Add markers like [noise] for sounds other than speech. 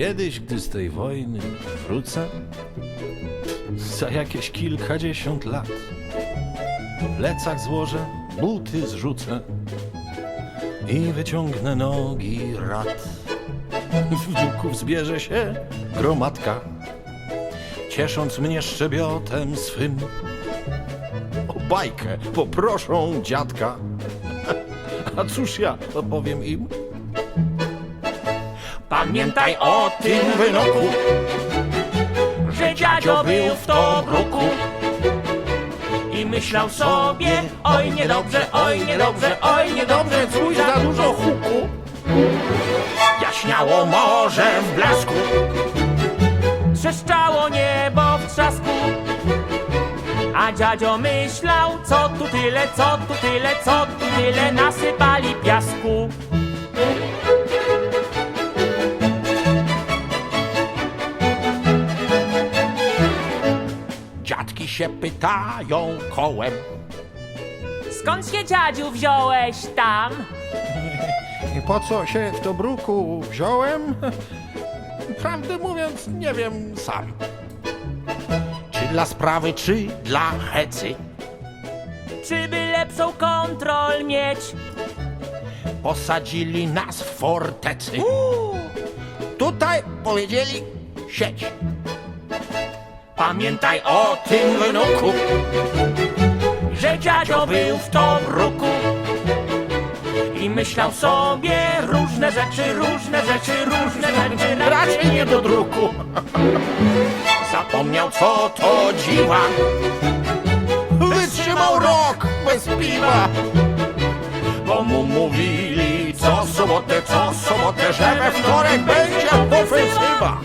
Kiedyś, gdy z tej wojny wrócę, za jakieś kilkadziesiąt lat, w plecach złożę, buty zrzucę i wyciągnę nogi rad. W duchu zbierze się gromadka, ciesząc mnie szczebiotem swym. O bajkę poproszą dziadka. [laughs] A cóż ja opowiem im? Pamiętaj o tym wynoku, że dziadzio był w to bruku i myślał sobie, oj niedobrze, oj niedobrze, oj niedobrze, cóż za dużo huku. Jaśniało morze w blasku, trzeszczało niebo w trzasku. A dziadzio myślał, co tu tyle, co tu tyle, co tu tyle nasypali piasku. Dziadki się pytają kołem. Skąd się dziadziu wziąłeś tam? I [laughs] po co się w to bruku wziąłem? [laughs] Prawdę mówiąc, nie wiem sam. Czy dla sprawy, czy dla hecy? Czy by lepszą kontrol mieć? Posadzili nas w fortecy. Tutaj powiedzieli sieć. Pamiętaj o tym wnuku, że dziadzio był w to bruku. I myślał sobie różne rzeczy, różne rzeczy, różne rzeczy, raczej nie do druku. [laughs] Zapomniał co to dziwa Wytrzymał rok bez piwa Bo mu mówili co sobotę, co sobotę Że we wtorek będzie ofensywa